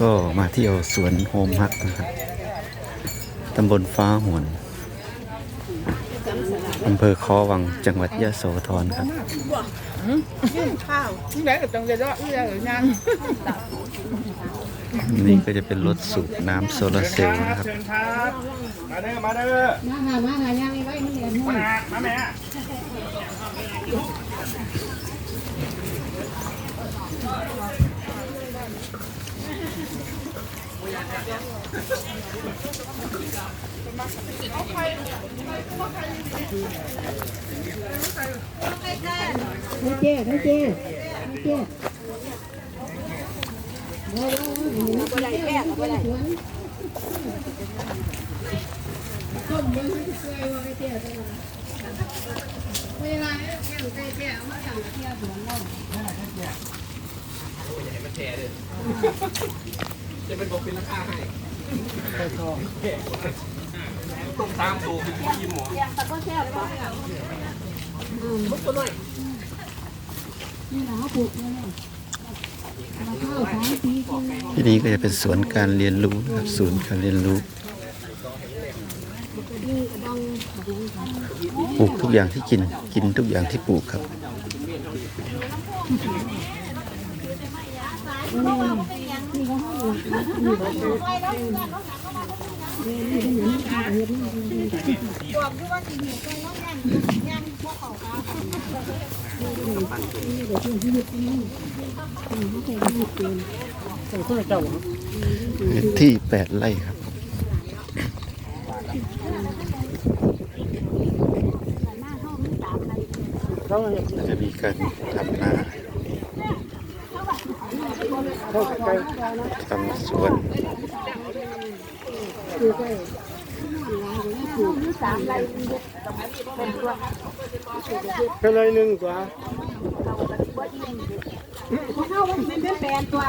ก็มาเที่ยวสวนโฮมฮักนะครับ ตำบลฟ้าหวนอำเภอคอวังจังหวัดยะโสธรครับข้าวที่ไหนก็ต้องจะรอดเรื่องงานนี่ก็จะเป็นรถสูบน้ำโซลาร์เซลล์นะครับเชิญครับ มาเด้อมาเด้อมาหามาหายังไงมันเรียนมาหามาแม่ไม่เจ๊ไม่เจ๊ไม่เจ๊บ่ได้แค่บ่ได้ต้มมันเคยว่า ไอ้เจ๊ตัวเวลาแค่ไก่เจ๊เอามาสั่งเที่ยวสวนเรานี่เราปลูกแล้วเราข้าวสามปีกินที่นี่ก็จะเป็นสวนการเรียนรู้นะครับศูนย์การเรียนรู้ปลูกทุกอย่างที่กินกินทุกอย่างที่ปลูกครับ ที่แปดไร่ครับจะมีการทำนา ทำสวนเป็นไรหนึ่งกว่าเข้ามันเป็นแปลนตัว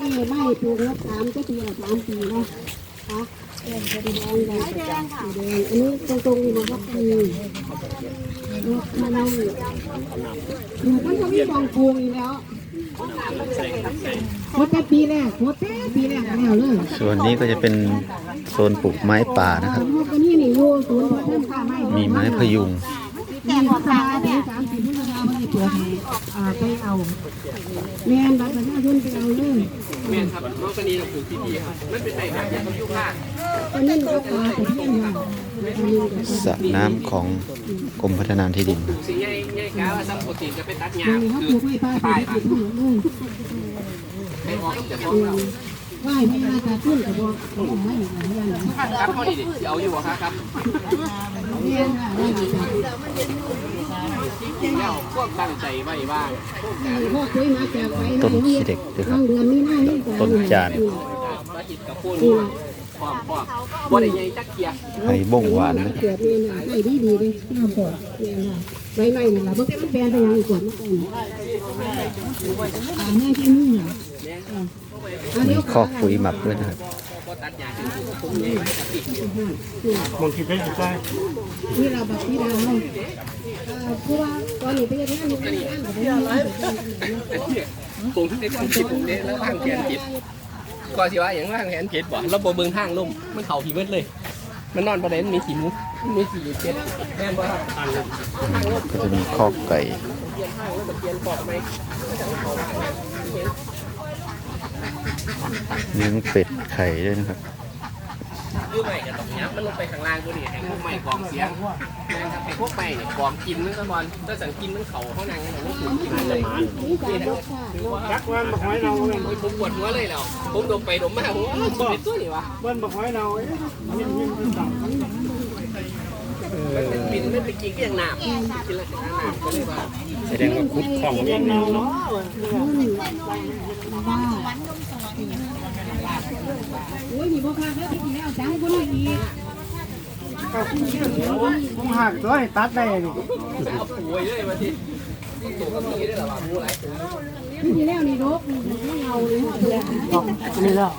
นี่ไม่ปลูกแล้วสามก็ปีละสามปีนะคะแดงแดงแดงแดงค่ะแดงอันนี้ตรงตรงๆนี่นะครับ มีรถมาเราอยู่มันก็มีกองปลูกอีกแล้วหมดแต่ปีแรกหมดแต่ปีแรกแล้วเลยส่วนนี้ก็จะเป็นโซนปลูกไม้ป่านะครับสวนพวกนี้นี่อยู่สวนเพิ่มค่าไม้มีไม้พยุงมีราคาถึงสามสิบพฤษภาคมที่ตัวให้อ่าไปเอาแม่นบัตรประชาชนไปเอาเลยแม่นครับน้องคนนี้เราปลูกที่ดีครับมันเป็นไอ้แบบนี้ต้องยุ่งมาก ตอนนี้ราคาแต่เที่ยงค่ะตอนนี้ราคาสระน้ำของกรมพัฒนาที่ดินสิ่งใหญ่ใหญ่กาว่าซ้ำปกติจะไปตัดหญ้านี่เขาคืปอลูกไม้ป่าปลูกไม้ทั้งหมดเลยให้ออกจากท้องเราไหว้ไม่ราคาขึ้นกับบอกของไม่หลายอย่างครับเขาดีดิเอาอยู่อะครับครับแม่นค่ะได้ราคาแล้วพวกตั้งใจไว้บ้างพ่อคุยมาจากไปต้นขี้เหล็กด้วยครับเดือนมีหน้านี่ต้นจานว่าจิตกับ พูนพร้อมพร้อมบ่ได้ใหญ่จักเกียร์ไผ่บ้งหวานนะครับเกิดเนี่ยนะให้ดีดีเลยน้ำปอดเนี่ยนะไว้ไม่เนี่ยละเพราะมันแปลนไปอย่างอีกกว่าเมื่อก่อนอ่าแม่ที่นี่เนี่ยมีคอกปุ๋ยหมักด้วยนะครับพอตัดหญ้าคือผมใหญ่ไว้กับพี่มองคิดไปคิดไปที่เราแบบที่เราเพราะว่าตอนนี้ไปเรียนงานอยู่ที่นั่นกับที่เราผมในทางผิดผมเนี่ยแล้วทางแขนผิด ก็สิว่าอย่างว่างแขนผิดบ่แล้วบ่เบิ่งทางลุ่มมันเข่าผีเบิดเลย มันนอนประเด็นมีสีมุกมีสีเจ็ดแม่นบ่ครับก็จะมีคอกไก่เปลี่ยนทางแล้วจะเปลี่ยนปอกไหมเลี้ยงเป็ดไข่ด้วยนะครับ ยูใหม่กับตรงนี้มันลงไปข้างล่างกูดิแห่งพวกใหม่กองเสียงแม่นครับไอ้พวกใหม่เนี่ยกองกินมันก็บอลถ้าสังกินมันเข่าเขานั่งอย่างนี้ผมกินเลยนี่จากรถค่ะรักวันบักหอยเนาเว้ยผมปวดหัวเลยแล้วผมดมไปดมมาผมว่าชีวิตตัวนี้วะวันบักหอยเนาเอ้ยยิ้มยิ้มยิ้มต่ำมันเป็นบินไม่เป็นกิ๊กอย่างหนามกินแล้วหนามก็เลยว่าแสดงว่าคุดของเองเนาเนาะ โอ้ยมีพ่อค้าเขาที่แล้วจังคนนี้อีกผมหักตัวให้ตัดได้นี่เอาป่วยเลยมาทีตัวก็มีด้วยหรอวะมูอะไรที่แล้วนี่รกนี่เอาเลย นี่แล้ว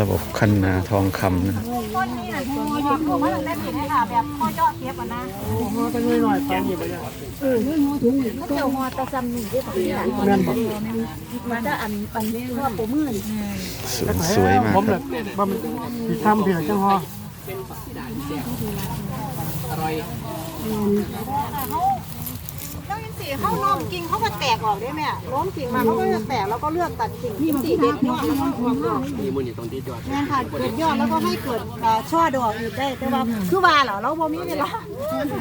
ระบบคันนาทองคำนะครับคนนี้น่ะโอ้ยพวกมันได้ผิดให้ค่ะแบบพ่อยอดเก็บอะนะหัวเป็นหน่อยๆแกนหยิบไปเลยเออเรื่องหัวถุงนี่เกี่ยวหัวตะซำนี่ด้วยค่ะแม่นบอกมันจะอันอันนี้ว่าปูมือนี่สวนสวยมากผมคแบรับบบ่มันสิทำเพียงจังฮอเป็นผักที่ด่านแซ่บอร่อยเขาแล้วยัง สีเขาล้อมกิ่งเขาก็แตกออกได้ไหมล้อมกิ่งมาเขาก็จะแตกแล้วก็เลือกตัดกิ่งที่สีเด็ดยอดแล้วก็ความดอกมีมูลอยู่ตรงที่จอดแม่นค่ะเกิดยอดแล้วก็ให้เกิดช่อดอกอีกได้แต่ว่าคือว่าเหรอเราบ่มีเวลา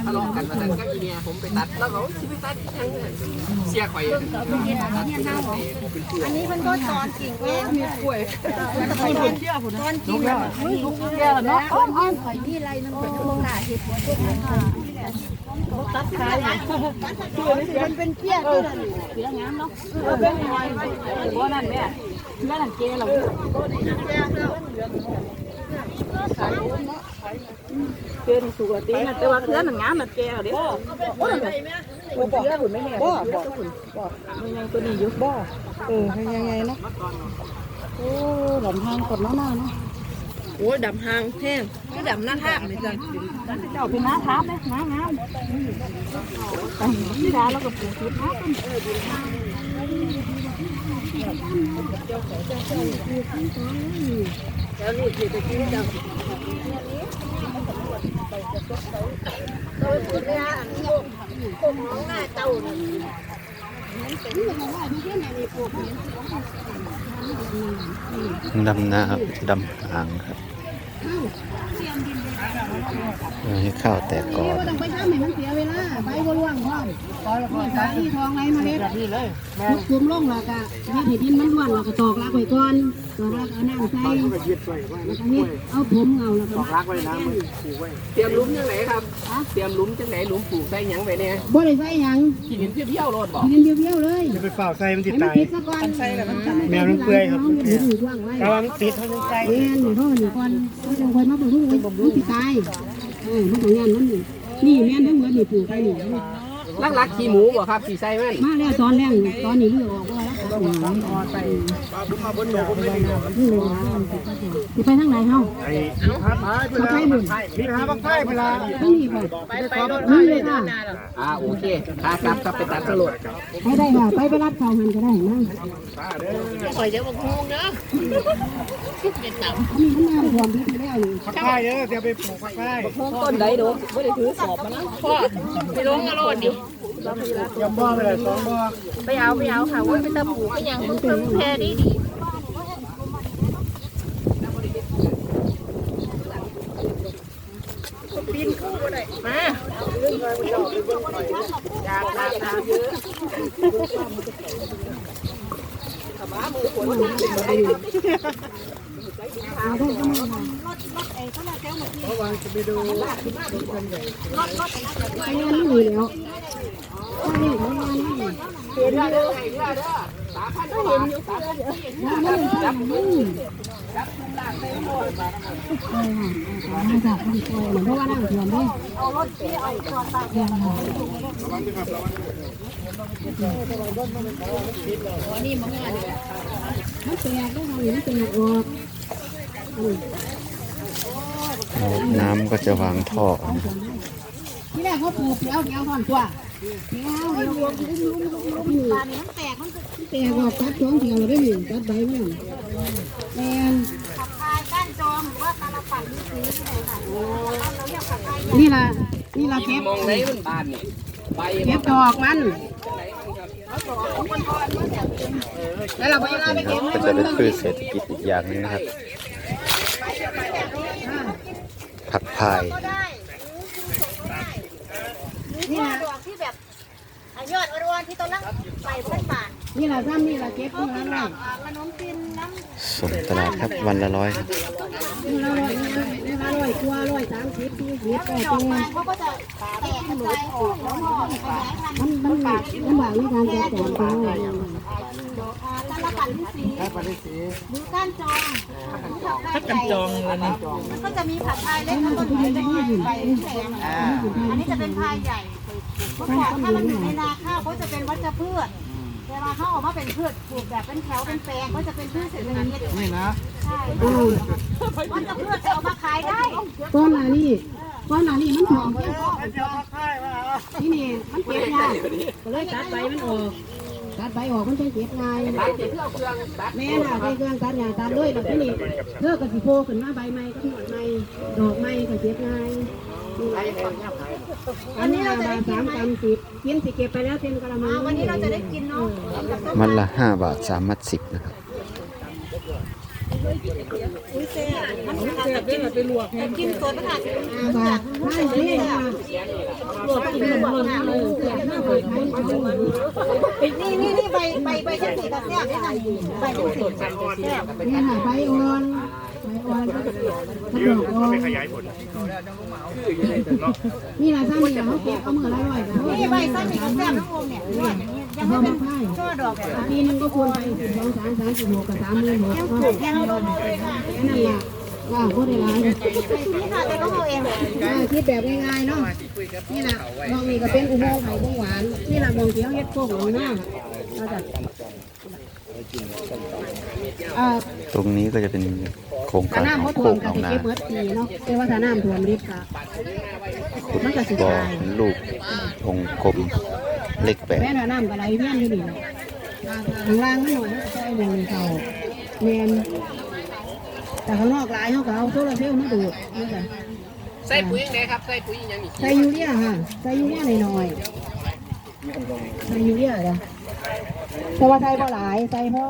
ทะเลาะกันวันนั้นก็อีเมียผมไปตัดแล้วเขาสิไปตัดอีกครั้งหนึ่งเสียข่อยตัดเป็นเเป็นตัวอันนี้มันก็ตอนกิ่งเองมีกล้วยตอนกิ่งแบบทุกเยอะเนาะอ้อมอ้อมข่อยมีอะไรมันเป็นโรงงานเห็ดตั ตัดขายมันเป็นเกี้ยที่นั่นเสียงามเนาะเป็นยังไงบ่นั่นแม่เมื่นั่นเกเราเกนี่สุกตีนแต่ว่าเครือมันงามมันแก่เด้โอ้ยโอ้บอกเครือหุ่นไม่แน่บ่บอกบอกยังตัวนี้อยู่บ่เออยังไงเนาะโอ้หลำทางกดน้ำหน้าเนาะ โอ้ยดำหางแห้งไม่ดำหน้าทางเลยจ้ะเจ้าเป็นน้าทับเลยน้างามไปที่ดาแล้วก็ปลูกชุดทับแล้วนี่คือจะกินจังเราไปปลูกเนี่ยอันนี้โค้งน้องหน้าเจ้าน่ะ ดำนาดำหางครับเพื่อให้ข้าวแตกกอก็นต้องไปทำให้มันเสียเวลาใบบัวร่วงพร้อมนี่สาที่ทองไรมาเล็ดแบบนี้เลยแม่คุมลงแล้วก็เฮ็ดให้ดินมันร่วนแล้วก็ตอกรากไว้ก่อน ตอกรากเอาน้ำใส่บ้านเขาก็ยึดไว้ไว้แล้วก็เฮ็ดเอาผมเงาแล้วก็ตอกรักไว้นะมันผูกไว้เตรียมหลุมจังไหนครับเตรียมหลุมจังไหนหลุมปลูกใส่หยังไปเนี่ยบ่ได้ใส่หยังขี้ดินเพี้ยวๆโลดบอกกินเดียวๆเลยจะไปเฝ้าใส่มันติดให้มันตายติดซะก่อนใส่แล้วมันแมวมันเปื่อยครับมันติดอยู่ว่างไว้แต่ว่ามันติดเท่านั้นใจแม่นนี่เฮาอยู่ก่อนเราจังคอยมาบ่รู้ว่ามันสิตายเออมันต้องงานมันนี่นี่แม่นทั้งหมดนี่ปลูกไปนี่ ลักลักๆขี้หมูบ่ครับขี้ไส้มันมาแล้วตอนแรกตอนนี้เลือกออกว่าแล้วก็หวานอ่อนไปสิไปทางไหนเฮาไอ้หาไม้เวลานี่หาบักไผ่เวลาทางนี้บ่นี่เลยค่ะอ่าโอเคขากลับกลับไปตัดสลดไปได้ค่ะไปไปรับเขาหันก็ได้นะนี่มันน้ำท่วมที่แล้วนี่บักไผ่เด้อเดี๋ยวไปปลูกบักไผ่ต้นใดโดไม่ได้ถือสอบมานะพ่อไปลงกระโดดดิ ยอมบ่อไปเลยสองบ่อไปเอาไปเอาค่ะว่าไปตะปูก็ยังมันเป็นแพรดีดีมาอยากลาตาเยอะเอาได้ก็ไม่ได้เพราะว่าจานนี่เลยแล้วถ้าเยกงานห็นเด้อเห็นเด้อสาพันก็เห็นอยู่จับมือจับมาจานหมือนเพราะว่านั่งถ่ว มด้วย เอารถที่เอาตัวตา เรียนมามันแตกด้วยค่ะมันแตกออก น้ำก็จะวางท่อนะครับที่แรกเขาปลูกเดี๋ยวเดี๋ยวก่อนตัวเดี๋ยวเดี๋ยวรวมลุ้มลุ้มลุ้มลุ้มนี่ตาเนี่ยมันแตกมันจะแตกออกตัดสองเดียวเลยได้หนึ่งตัดใบมันแมนขับคายก้านจอมหรือว่าตาลปัดนี่สีที่ไหนค่ะเราเรียกขับคายนี่ล่ะนี่ล่ะเก็บมองไหนมันบานนี่ใบเก็บดอกมันแล้วเราไปลาไปเก็บก็จะเป็นพืชเศรษฐกิจอีกอย่างหนึงนะครับผัก พาย ก็ได้นี่นะดอกที่แบบยอดอ่อนๆที่ต้นลังใส่เส้นบาทนี่ละซ้ำนี่ละเก็บนี่ละนี่ขนมจีนน้ำ ส่งตลาดครับวันละร้อยครับนี่ละร้อยนี่ละนี่ละ ร้อยตัวร้อยสามสิบสี่สิบก็ดตัอกวไม้เขาก็จะแตกกระจายออกแล้วก็ขยายพันธุ์มันมันลำบากในการจัดการตัวตาลปัดที่สีให้ไปได้สีหรือก้านจองถ้ากันจองแล้วนี่มันก็จะมีผัดไทยเล็กแล้วก็ผัดไทยใหญ่ไปแข็งอันนี้จะเป็นพายใหญ่เมื่อก่อนถ้ามันอยู่ในนาข้าวเขาจะเป็นวัชพืชเวลาเขาออกมาเป็นพืชปลูกแบบเป็นแถวเป็นแปลงก็จะเป็นพืชเศรษฐกิจนี่นะ อ้าวมันจะเพื่อจะเอามาขายได้ก้อนหนานี่ก้อนหนานี่มันหอมเยนี่นี่มันเก็บยากก็เลยตัดใบมันออกตัดใบออกมันจะเก็บง่ายแม่น่ะใส่เครื่องตัดหญ้าตัดเลยแล้วที่นี่เลือกกับสีโพขึ้นมาใบไม้ก็หนวดไม้ดอกไม้ก็เก็บง่ายอันนี้เราจะได้สามกรัมสิบกินสิเก็บไปแล้วเต็มกระมังวันนี้เราจะได้กินเนาะมันละห้าบาทสามมัดสิบนะครับ กินสดประทานนี่นี่นี่ใบใบใบชั้นสี่กับแซ่บได้ไหมใบชั้นสี่แซ่บนี่ค่ะใบอ่อนใบอ่อนกระดอกอ่อนนี่ละซ้ำนี่แหละเขาเก็บเอามือละร้อยนี่ใบชั้นสี่กับแซ่บน้องวงเนี่ย ยังไม่เป็นช่อดอกแบบปีนึงก็ควรไปสิบสองสามสามสิบหกกับสามหมื่นหกก็แกงเราเลยค่ะนั้นแหละว่าก็ได้ร้ายนี่ค่ะแต่ก็เอาเองคิดแบบง่ายๆเนาะนี่แหละมองนี่ก็เป็นอุโมงค์ไผ่พงหวานนี่แหละมองเที่ยวเฮ็ดโค้งลงหน้าเราจะตรงนี้ก็จะเป็นโครงการของโควกมหก็นองนาเปิดีเนาะแต่ว่าถ้าน้ำท่วมริบก็มันก็สิบ่อตายลูกวงกลม เล็กแปดแม่ถ้าน้ำก็ไหลเวียนอยู่นี่แหละข้างล่างมันหน่อยมันก็ใส่วงเขาแม่นแต่ข้างนอกหลายเขาก็เอาโซลาร์เซลล์มาดูดนี่ค่ะใส่ปุ๋ยยังไงครับใส่ปุ๋ยยังอีกใส่ยูเรียค่ะใส่ยูเรียหน่อยๆใส่ยูเรียจ้ะแต่ว่าใส่บ่หลายใส่เพราะ